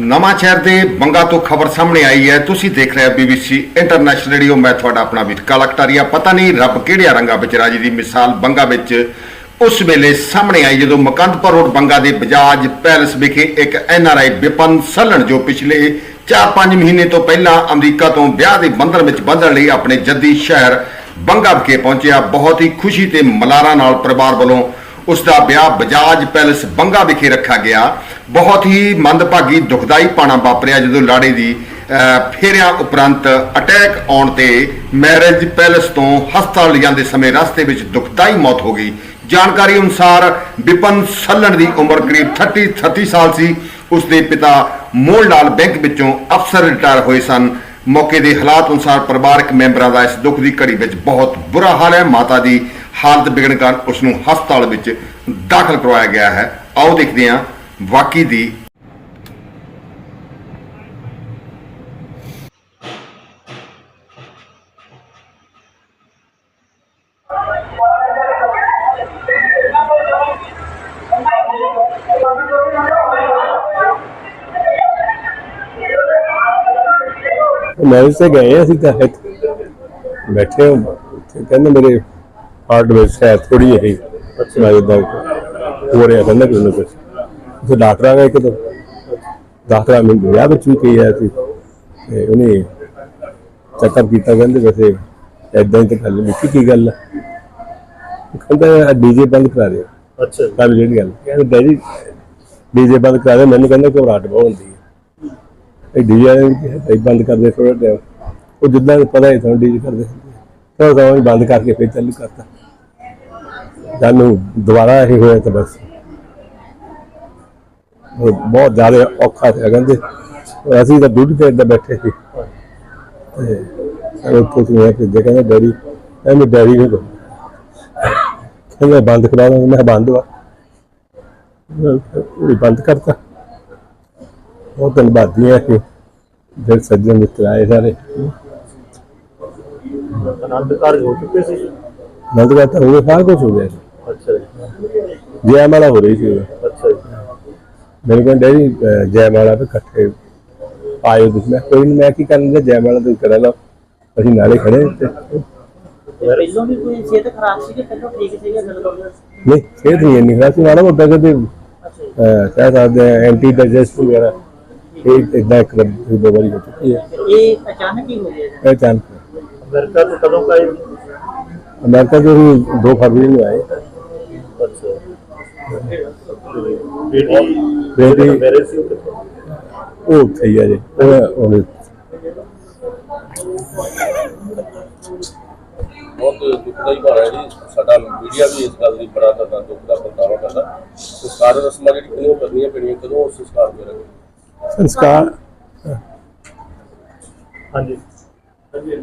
ਨਵਾਂਸ਼ਹਿਰ ਦੇ ਬੰਗਾ ਤੋਂ ਖਬਰ ਸਾਹਮਣੇ ਆਈ ਹੈ। ਤੁਸੀਂ ਦੇਖ ਰਹੇ ਹੋ BBC ਇੰਟਰਨੈਸ਼ਨਲ ਰੇਡੀਓ ਮੈਂ ਤੁਹਾਡਾ ਆਪਣਾ ਵੀਰ ਕਾਲਾ ਕਟਾਰੀਆ ਪਤਾ ਨਹੀਂ ਰੱਬ ਕਿਹੜਿਆ ਰੰਗਾ ਵਿੱਚ ਰਾਜੀ ਦੀ ਮਿਸਾਲ ਬੰਗਾ ਵਿੱਚ ਉਸ ਵੇਲੇ ਸਾਹਮਣੇ ਆਈ, ਜਦੋਂ ਮਕੰਦਪੁਰ ਰੋਡ ਬੰਗਾ ਦੇ ਬਜਾਜ ਪੈਲਸ ਵਿਖੇ ਇੱਕ ਐਨਆਰਆਈ ਵਿਪਨ ਸੱਲਣ ਜੋ ਪਿਛਲੇ 4-5 ਮਹੀਨੇ ਤੋਂ ਪਹਿਲਾਂ ਅਮਰੀਕਾ ਤੋਂ ਵਿਆਹ ਦੇ ਬੰਧਨ ਵਿੱਚ ਬੰਧਣ ਲਈ ਆਪਣੇ ਜੱਦੀ ਸ਼ਹਿਰ ਬੰਗਾ ਵਿਖੇ ਪਹੁੰਚਿਆ। ਬਹੁਤ ਹੀ ਖੁਸ਼ੀ ਤੇ ਮਲਾਰਾ ਨਾਲ ਪਰਿਵਾਰ ਵੱਲੋਂ ਉਸ ਦਾ ਵਿਆਹ ਬਜਾਜ ਪੈਲਸ ਬੰਗਾ ਵਿਖੇ ਰੱਖਿਆ ਗਿਆ। ਬਹੁਤ ਹੀ ਮੰਦਭਾਗੀ, ਦੁਖਦਾਈ ਪਾਣਾ ਵਾਪਰਿਆ ਜਦੋਂ ਲਾੜੇ ਦੀ ਫੇਰਿਆਂ ਉਪਰੰਤ ਅਟੈਕ ਆਉਣ ਤੇ ਮੈਰਿਜ ਪੈਲਸ ਤੋਂ ਹਸਪਤਾਲ ਲਿਜਾਂਦੇ ਸਮੇਂ ਰਸਤੇ ਵਿੱਚ ਦੁਖਦਾਈ ਮੌਤ ਹੋ ਗਈ। ਜਾਣਕਾਰੀ ਅਨੁਸਾਰ ਵਿਪਨ ਸੱਲਣ ਦੀ ਉਮਰ ਕਰੀਬ 30 30 ਸਾਲ ਸੀ। ਉਸ ਦੇ ਪਿਤਾ ਮੋਹਨ ਲਾਲ ਬੈਂਕ ਵਿੱਚੋਂ ਅਫਸਰ ਰਿਟਾਇਰ ਹੋਏ ਸਨ। ਮੌਕੇ ਦੇ ਹਾਲਾਤ ਅਨੁਸਾਰ ਪਰਿਵਾਰਕ ਮੈਂਬਰਾਂ ਦਾ ਇਸ ਦੁੱਖ ਦੀ ਘੜੀ ਵਿੱਚ ਬਹੁਤ ਬੁਰਾ ਹਾਲ ਹੈ। ਮਾਤਾ ਦੀ ਹਾਲਤ ਵਿਗੜਨ ਕਾਰਨ ਉਸ ਨੂੰ ਹਸਪਤਾਲ ਵਿੱਚ ਦਾਖਲ ਕਰਵਾਇਆ ਗਿਆ ਹੈ। ਆਓ ਦੇਖਦੇ ਹਾਂ ਵਾਕੀ ਦੀ ਮੈਰਿਜ ਤੇ ਗਏ ਅਸੀਂ ਤਾਂ ਇੱਥੇ ਬੈਠੇ ਹਾਂ। ਤੇ ਕਹਿੰਦੇ ਮੇਰੇ ਹਾਰਟ ਵਿੱਚ ਸ਼ਾਇਦ ਥੋੜੀ ਜਿਹੀ ਮੈਂ ਇਦਾਂ ਹੋ ਰਿਹਾ ਕਹਿੰਦਾ ਕੋਈ ਨਾ ਕੁਝ ਤੇ ਡਾਕਟਰ ਆ ਗਏ ਕਿ ਡਾਕਟਰ ਮੈਨੂੰ ਵਿਆਹ ਵਿੱਚ ਵੀ ਕਹੀ ਸੀ ਤੇ ਉਹਨੇ ਚੈੱਕਅਪ ਕੀਤਾ ਕਹਿੰਦੇ ਵੈਸੇ ਏਦਾਂ ਹੀ ਤਾਂ ਗੱਲ ਵਿੱਚ ਕੀ ਗੱਲ ਕਹਿੰਦਾ ਡੀਜੇ ਬੰਦ ਕਰਾ ਦਿਓ। ਅੱਛਾ ਕੱਲ ਜਿਹੜੀ ਗੱਲ। ਕਹਿੰਦਾ ਡੈਡੀ ਡੀਜੇ ਬੰਦ ਕਰਾ ਦੇ ਮੈਨੂੰ ਕਹਿੰਦਾ ਘਬਰਾਹਟ ਬਹੁਤ ਹੁੰਦੀ ਹੈ। ਇਹ ਡੀਜੇ ਬੰਦ ਕਰਦੇ ਥੋੜਾ ਟਾਈਮ ਉਹ ਜਿੱਦਾਂ ਪਤਾ ਹੀ ਤੁਹਾਨੂੰ ਡੀਜੇ ਕਰਦੇ ਥੋੜਾ ਸਮਾਂ ਬੰਦ ਕਰਕੇ ਫਿਰ ਚਾਲੂ ਕਰਤਾ। ਜਾਨੂੰ ਦੁਬਾਰਾ ਇਹ ਹੋਇਆ ਤਾਂ ਬਸ। ਉਹ ਬਹੁਤ ਜ਼ਿਆਦਾ ਔਖਾ ਸੀ ਕਹਿੰਦੇ ਅਸੀਂ ਤਾਂ ਦੁੱਧ ਤੇ ਏਦਾਂ ਬੈਠੇ ਸੀ। ਤੇ ਉਹ ਕੁਝ ਨਹੀਂ ਕਿ ਜੇ ਕਹਿੰਦੇ ਡੈਡੀ ਐਵੇਂ ਡੈਡੀ ਨੂੰ ਕਹੋ। ਕਹਿੰਦਾ ਬੰਦ ਕਰਾ ਦਾਂਗੇ। ਮੈਂ ਬੰਦ ਵਾ। ਉਹ ਬੰਦ ਕਰਤਾ। ਉਹ ਧੰਨਵਾਦੀਆਂ ਕਿ ਜਿਹੜੇ ਸੱਜਣ ਮਿੱਤਰ ਆਏ ਸਾਰੇ। ਆਨੰਦ ਕਾਰਜ ਹੋ ਚੁੱਕੇ ਸੀ। ਬੰਦ ਕਰਤਾ ਉਹ ਸਾਰਾ ਕੁਝ ਹੋ ਗਿਆ ਸੀ। ਅੱਛਾ ਜੀ। ਜੈਮਾਲਾ ਹੋ ਰਹੀ ਸੀ। ਉਦੋਂ। ਅੱਛਾ ਜੀ ਮੇਰੇ ਕੋਲ ਡੈਡੀ ਅਹ, ਜੈਮਾਲਾ ਤੇ ਇਕੱਠੇ ਆਏ ਤੁਸੀਂ ਮੈਂ ਕੋਈ ਨਹੀਂ ਮੈਂ ਕੀ ਕਰਨਾ ਜੈਮਾਲਾ ਤੇ ਕਰਾ ਲਓ। ਅਸੀਂ ਨਾਲੇ ਖੜੇ ਤੇ ਪਹਿਲਾਂ ਵੀ ਕੋਈ ਸਿਹਤ ਖਰਾਬ ਸੀ ਕਿ ਪਹਿਲਾਂ ਠੀਕ ਸੀਗਾ ਬਿਲਕੁਲ ਨਹੀਂ ਇਹ ਨਹੀਂ ਇੰਨੀ ਖਾਸੀ ਮਾੜਾ ਮੋਟਾ ਕਦੇ। ਕਹਿ ਸਕਦੇ ਐਂਟੀ ਡਾਈਜੈਸਟ ਵਗੈਰਾ। ਇਹ ਇਦਾਂ ਇੱਕ ਵਾਰ ਦੋ ਵਾਰੀ ਹੋ ਚੁੱਕੀ ਹੈ। ਇਹ ਅਚਾਨਕ ਹੀ ਹੋ ਗਿਆ ਚਾਂਸ ਅਮਰੀਕਾ ਤੋਂ ਕਦੋਂ ਕਾਏ ਅਮਰੀਕਾ ਤੋਂ ਹੀ 2 ਫਰਵਰੀ ਨੂੰ ਆਏ। ਬੇਟੀ? ਬੇਟੀ ਮੇਰੇ ਸੀ ਉਹ ਉੱਥੇ ਹੀ ਆ ਜੀ। ਉਹ ਉਹਨੇ। ਬਹੁਤ ਦੁਖਦਾਈ ਭਾਰ ਹੈ ਜੀ। ਸਾਡਾ ਮੀਡੀਆ ਵੀ ਇਸ ਗੱਲ ਦੀ ਬੜਾ ਜ਼ਿਆਦਾ ਦੁੱਖ ਦਾ ਪ੍ਰਗਟਾਵਾ ਕਰਦਾ। ਸੰਸਕਾਰ ਰਸਮਾਂ ਜਿਹੜੀ ਕਿਉਂ ਕਰਨੀਆਂ ਪੈਣੀਆਂ ਕਦੋਂ ਉਹ ਸੰਸਕਾਰ ਕਰਾਂਗੇ ਸੰਸਕਾਰ ਹਾਂਜੀ। ਹਾਂਜੀ।